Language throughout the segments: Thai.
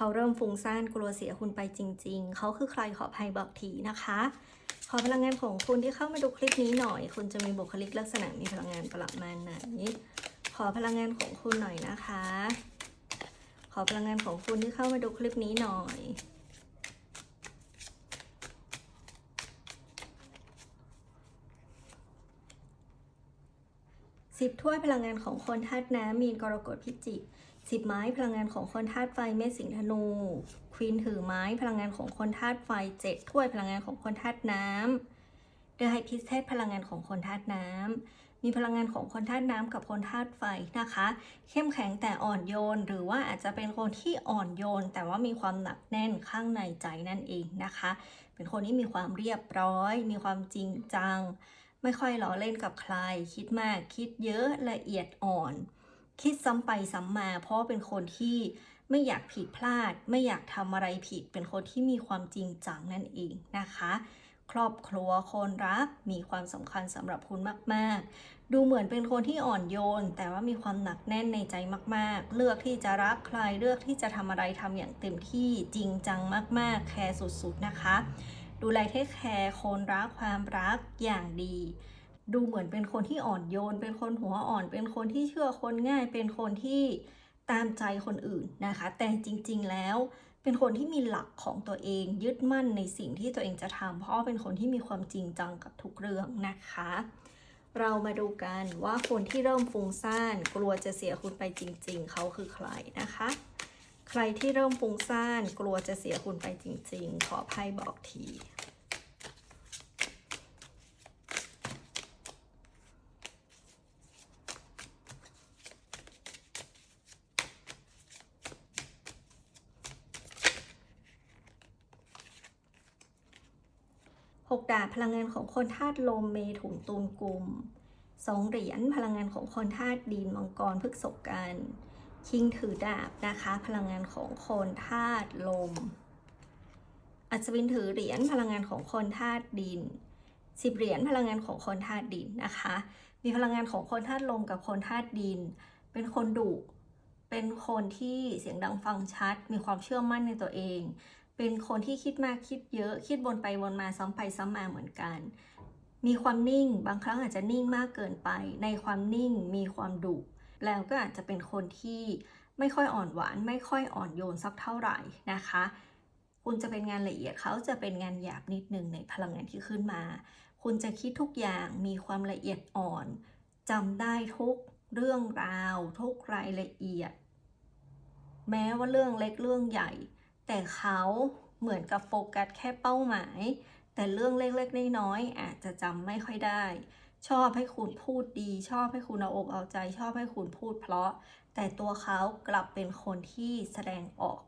เขาเริ่มฟุ้งซ่านกลัวเสียคุณไปจริง ๆ เขาคือใครขออภัยบอกทีนะคะ ขอพลังงานของคุณที่เข้ามาดูคลิปนี้หน่อย คุณจะมีบุคลิกลักษณะมีพลังงานประมาณไหน ขอพลังงานของคุณหน่อยนะคะ ขอพลังงานของคุณที่เข้ามาดูคลิปนี้หน่อยสิบถ้วยพลังงานของคนธาตุน้ำมีนกรกฎพิจิก สิบไม้พลังงานของคนธาตุไฟเมษสิงธนู ควีนถือไม้พลังงานของคนธาตุไฟเจ็ดถ้วยพลังงานของคนธาตุน้ำเดอะไฮพิสเทสพลังงานของคนธาตุน้ำมีพลังงานของคนธาตุน้ำกับคนธาตุไฟนะคะ เข้มแข็งแต่อ่อนโยน หรือว่าอาจจะเป็นคนที่อ่อนโยน แต่ว่ามีความหนักแน่นข้างในใจนั่นเองนะคะ เป็นคนที่มีความเรียบร้อย มีความจริงจัง ไม่ค่อยล้อเล่นกับใคร คิดมาก คิดเยอะละเอียดอ่อน คิดซ้ำไปซ้ำมา เพราะเป็นคนที่ไม่อยากผิดพลาด ไม่อยากทำอะไรผิด เป็นคนที่มีความจริงจังนั่นเองนะคะ ครอบครัวคนรักมีความสำคัญสำหรับคุณมากๆ ดูเหมือนเป็นคนที่อ่อนโยน แต่ว่ามีความหนักแน่นในใจมากๆ เลือกที่จะรักใครเลือกที่จะทำอะไรทำอย่างเต็มที่จริงจังมากๆ แคร์สุดๆนะคะ ดูแลเทคแคร์คนรักความรักอย่างดี ดูเหมือนเป็นคนที่อ่อนโยน เป็นคนหัวอ่อน เป็นคนที่เชื่อคนง่าย เป็นคนที่ตามใจคนอื่นนะคะ แต่จริง ๆ แล้วเป็นคนที่มีหลักของตัวเอง ยึดมั่นในสิ่งที่ตัวเองจะทำเพราะเป็นคนที่มีความจริงจังกับทุกเรื่องนะคะ เรามาดูกันว่าคนที่เริ่มฟุ้งซ่านกลัวจะเสียคุณไปจริง ๆ เขาคือใครนะคะ ใครที่เริ่มฟุ้งซ่านกลัวจะเสียคุณไปจริง ๆ ขอไพ่บอกที หกดาบพลังงานของคนธาตุลมเมถุนตูนกลุ่มสองเหรียญพลังงานของคนธาตุดินมังกรพฤกษกันคิงถือดาบนะคะ พลังงานของคนธาตุลม อัศวินถือเหรียญพลังงานของคนธาตุดินสิบเหรียญพลังงานของคนธาตุดินนะคะ มีพลังงานของคนธาตุลมกับคนธาตุดิน เป็นคนดุเป็นคนที่เสียงดังฟังชัด มีความเชื่อมั่นในตัวเอง เป็นคนที่คิดมากคิดเยอะ คิดวนไปวนมาซ้ำไปซ้ำมาเหมือนกัน มีความนิ่งบางครั้งอาจจะนิ่งมากเกินไป ในความนิ่งมีความดุแล้วก็อาจจะเป็นคนที่ไม่ค่อยอ่อนหวาน ไม่ค่อยอ่อนโยนสักเท่าไหร่นะคะ คุณจะเป็นงานละเอียดเขาจะเป็นงานหยาบนิดนึงในพลังงานที่ขึ้นมา คุณจะคิดทุกอย่างมีความละเอียดอ่อนจำได้ทุกเรื่องราว ทุกรายละเอียด แม้ว่าเรื่องเล็กเรื่องใหญ่ แต่เขาเหมือนกับโฟกัสแค่เป้าหมาย แต่เรื่องเล็กๆน้อยๆอาจจะจำไม่ค่อยได้ ชอบให้คุณพูดดี ชอบให้คุณเอาอกเอาใจ ชอบให้คุณพูดเพราะ แต่ตัวเขากลับเป็นคนที่แสดงออก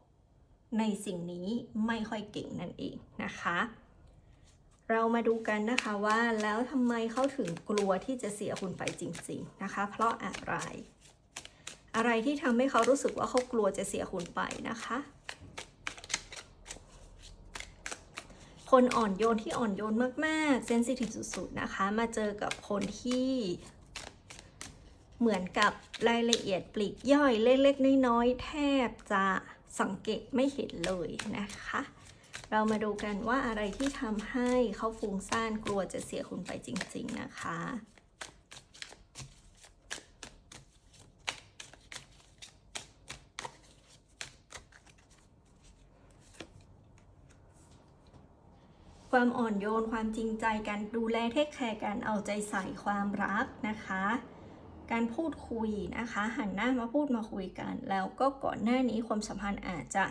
ในสิ่งนี้ไม่ค่อยเก่งนั่นเองนะคะ เรามาดูกันนะคะว่าแล้วทำไมเขาถึงกลัวที่จะเสียคุณไปจริง ๆนะคะ เพราะอะไร อะไรที่ทำให้เขารู้สึกว่าเขากลัวจะเสียคุณไปนะคะ คนอ่อนโยนที่อ่อนโยนมากๆเซนซิทีฟสุดๆนะคะ มาเจอกับคนที่เหมือนกับรายละเอียดปลีกย่อยเล็กๆน้อยๆแทบจะสังเกตไม่เห็นเลยนะคะ เรามาดูกันว่าอะไรที่ทำให้เขาฟุ้งซ่านกลัวจะเสียคุณไปจริง ๆ นะคะ ความอ่อนโยนความจริงใจการดูแลเทคแคร์การเอาใจใส่ความรักนะคะ การพูดคุยนะคะหันหน้ามาพูดมาคุยกัน แล้วก็ก่อนหน้านี้ความสัมพันธ์อาจจะ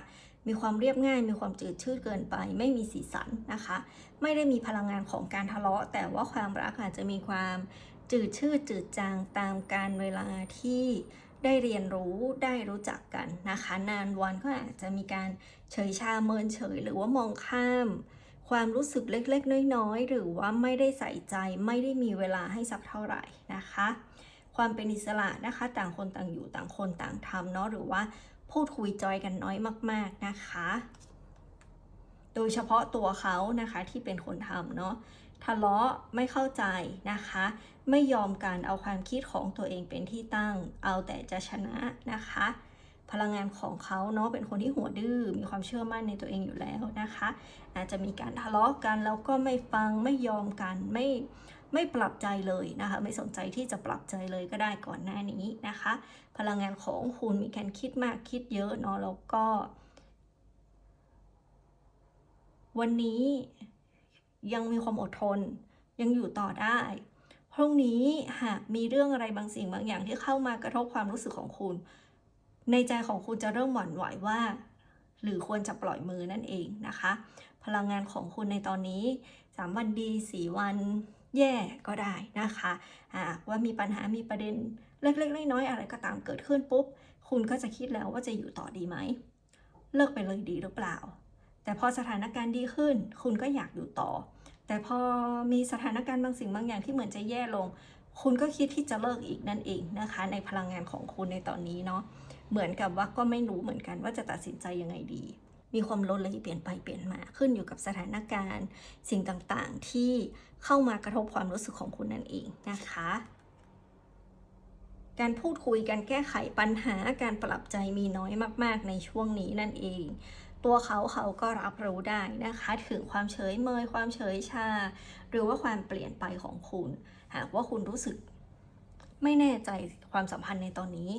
มีความเรียบง่าย มีความจืดชืดเกินไป ไม่มีสีสันนะคะ ไม่ได้มีพลังงานของการทะเลาะ แต่ว่าความรักอาจจะมีความจืดชืดจืดจางตามการเวลาที่ได้เรียนรู้ได้รู้จักกันนะคะ นานวันก็อาจจะมีการเฉยชาเมินเฉยหรือว่ามองข้าม ความรู้สึกเล็กๆ น้อยๆ หรือว่าไม่ได้ใส่ใจไม่ได้มีเวลาให้สักเท่าไหร่นะคะ ความเป็นอิสระนะคะ ต่างคนต่างอยู่ต่างคนต่างทำเนาะหรือว่าพูดคุยจอยกันน้อยมาก ๆนะคะ โดยเฉพาะตัวเขานะคะที่เป็นคนทำเนาะทะเลาะไม่เข้าใจนะคะ ไม่ยอมการเอาความคิดของตัวเองเป็นที่ตั้ง เอาแต่จะชนะนะคะ พลังงานของเขาเนาะเป็นคนที่หัวดื้อมีความเชื่อมั่นในตัวเองอยู่แล้วนะคะ อาจจะมีการทะเลาะกันแล้วก็ไม่ฟังไม่ยอมกันไม่ไม่ปรับใจเลยนะคะ ไม่สนใจที่จะปรับใจเลยก็ได้ก่อนหน้านี้นะคะ พลังงานของคุณมีการคิดมากคิดเยอะเนาะแล้วก็ วันนี้ยังมีความอดทนยังอยู่ต่อได้พรุ่งนี้หากมีเรื่องอะไรบางสิ่งบางอย่างที่เข้ามากระทบความรู้สึกของคุณ ในใจของคุณจะเริ่มหวั่นไหวว่า หรือควรจะปล่อยมือนั่นเองนะคะ พลังงานของคุณในตอนนี้ 3 วันดี 4 วันแย่ก็ได้นะคะหากว่ามีปัญหามีประเด็นเล็กๆน้อยๆอะไรก็ตามเกิดขึ้นปุ๊บ คุณก็จะคิดแล้วว่าจะอยู่ต่อดีไหม เลิกไปเลยดีหรือเปล่า แต่พอสถานการณ์ดีขึ้น คุณก็อยากอยู่ต่อ แต่พอมีสถานการณ์บางสิ่งบางอย่างที่เหมือนจะแย่ลง คุณก็คิดที่จะเลิกอีกนั่นเองนะคะ ในพลังงานของคุณในตอนนี้เนาะ เหมือนกับว่าก็ไม่รู้เหมือนกันว่าจะตัดสินใจยังไงดี มีความลดเลยเปลี่ยนไปเปลี่ยนมาขึ้นอยู่กับสถานการณ์ สิ่งต่างๆที่เข้ามากระทบความรู้สึกของคุณนั่นเองนะคะ การพูดคุยการแก้ไขปัญหาการปรับใจมีน้อยมาก ๆ ในช่วงนี้นั่นเอง ตัวเขาเขาก็รับรู้ได้นะคะ ถึงความเฉยเมยความเฉยชา หรือว่าความเปลี่ยนไปของคุณ หากว่าคุณรู้สึกไม่แน่ใจความสัมพันธ์ในตอนนี้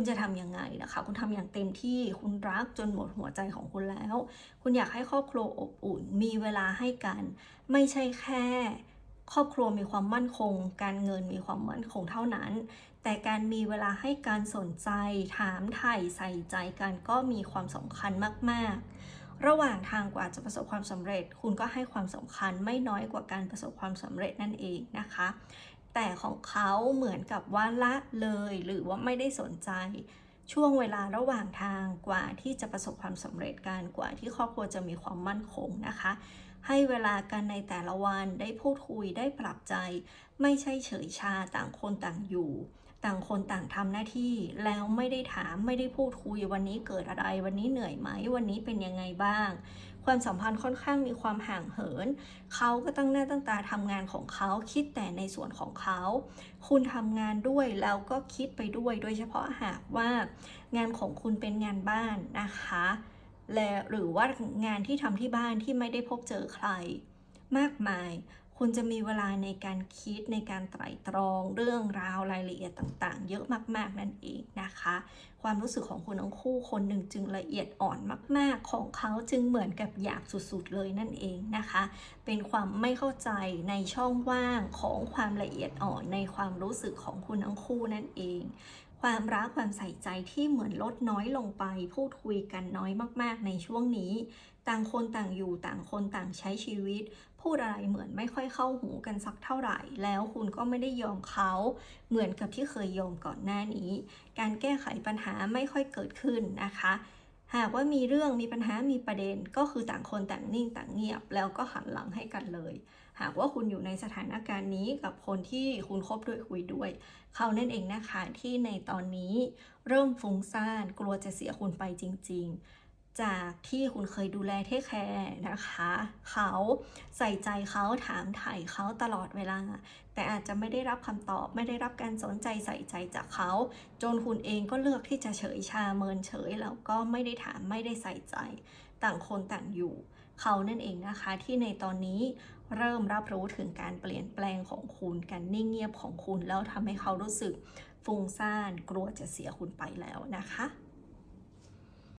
คุณจะทำยังไงนะคะ คุณทำอย่างเต็มที่คุณรักจนหมดหัวใจของคุณแล้ว คุณอยากให้ครอบครัวอบอุ่น มีเวลาให้กัน ไม่ใช่แค่ครอบครัวมีความมั่นคง การเงินมีความมั่นคงเท่านั้น แต่การมีเวลาให้การสนใจ ถามไถ่ใส่ใจกันก็มีความสำคัญมาก ๆ ระหว่างทางกว่าจะประสบความสำเร็จ คุณก็ให้ความสำคัญไม่น้อยกว่าการประสบความสำเร็จนั่นเองนะคะ แต่ของเขาเหมือนกับว่าละเลยหรือว่าไม่ได้สนใจ ช่วงเวลาระหว่างทางกว่าที่จะประสบความสำเร็จกันกว่าที่ครอบครัวจะมีความมั่นคงนะคะ ให้เวลากันในแต่ละวันได้พูดคุยได้ปรับใจ ไม่ใช่เฉยชาต่างคนต่างอยู่ต่างคนต่างทำหน้าที่แล้วไม่ได้ถามไม่ได้พูดคุยวันนี้เกิดอะไร วันนี้เหนื่อยไหม วันนี้เป็นยังไงบ้าง ความสัมพันธ์ค่อนข้างมีความห่างเหิน เขาก็ตั้งหน้าตั้งตาทำงานของเขาคิดแต่ในส่วนของเขา คุณทำงานด้วยแล้วก็คิดไปด้วย โดยเฉพาะหากว่างานของคุณเป็นงานบ้านนะคะ และหรือว่างานที่ทำที่บ้านที่ไม่ได้พบเจอใคร มากมาย คุณจะมีเวลาในการคิดในการไตร่ตรองเรื่องราวรายละเอียดต่างๆ เยอะมากๆนั่นเองนะคะ ความรู้สึกของคุณทั้งคู่คนหนึ่งจึงละเอียดอ่อนมาก ๆ ของเขาจึงเหมือนกับอยากสุดๆเลยนั่นเองนะคะ เป็นความไม่เข้าใจในช่องว่างของความละเอียดอ่อนในความรู้สึกของคุณทั้งคู่นั่นเองความรักความใส่ใจที่เหมือนลดน้อยลงไป พูดคุยกันน้อยมากๆในช่วงนี้ ต่างคนต่างอยู่ต่างคนต่างใช้ชีวิต พูดอะไรเหมือนไม่ค่อยเข้าหูกันสักเท่าไหร่ แล้วคุณก็ไม่ได้ยอมเขาเหมือนกับที่เคยยอมก่อนหน้านี้ การแก้ไขปัญหาไม่ค่อยเกิดขึ้นนะคะ หากว่ามีเรื่องมีปัญหามีประเด็นก็คือต่างคนต่างนิ่งต่างเงียบ แล้วก็หันหลังให้กันเลย หากว่าคุณอยู่ในสถานการณ์นี้กับคนที่คุณคบด้วยคุยด้วย เขานั่นเองนะคะที่ในตอนนี้ เริ่มฟุ้งซ่านกลัวจะเสียคุณไปจริง ๆ จากที่คุณเคยดูแลเทคแคร์นะคะ เขาใส่ใจเขาถามถ่ายเขาตลอดเวลา แต่อาจจะไม่ได้รับคำตอบไม่ได้รับการสนใจใส่ใจจากเขา จนคุณเองก็เลือกที่จะเฉยชาเมินเฉยแล้วก็ไม่ได้ถามไม่ได้ใส่ใจ ต่างคนต่างอยู่ เขานั่นเองนะคะที่ในตอนนี้เริ่มรับรู้ถึงการเปลี่ยนแปลงของคุณการนิ่งเงียบของคุณแล้วทำให้เขารู้สึกฟุ้งซ่านกลัวจะเสียคุณไปแล้วนะคะ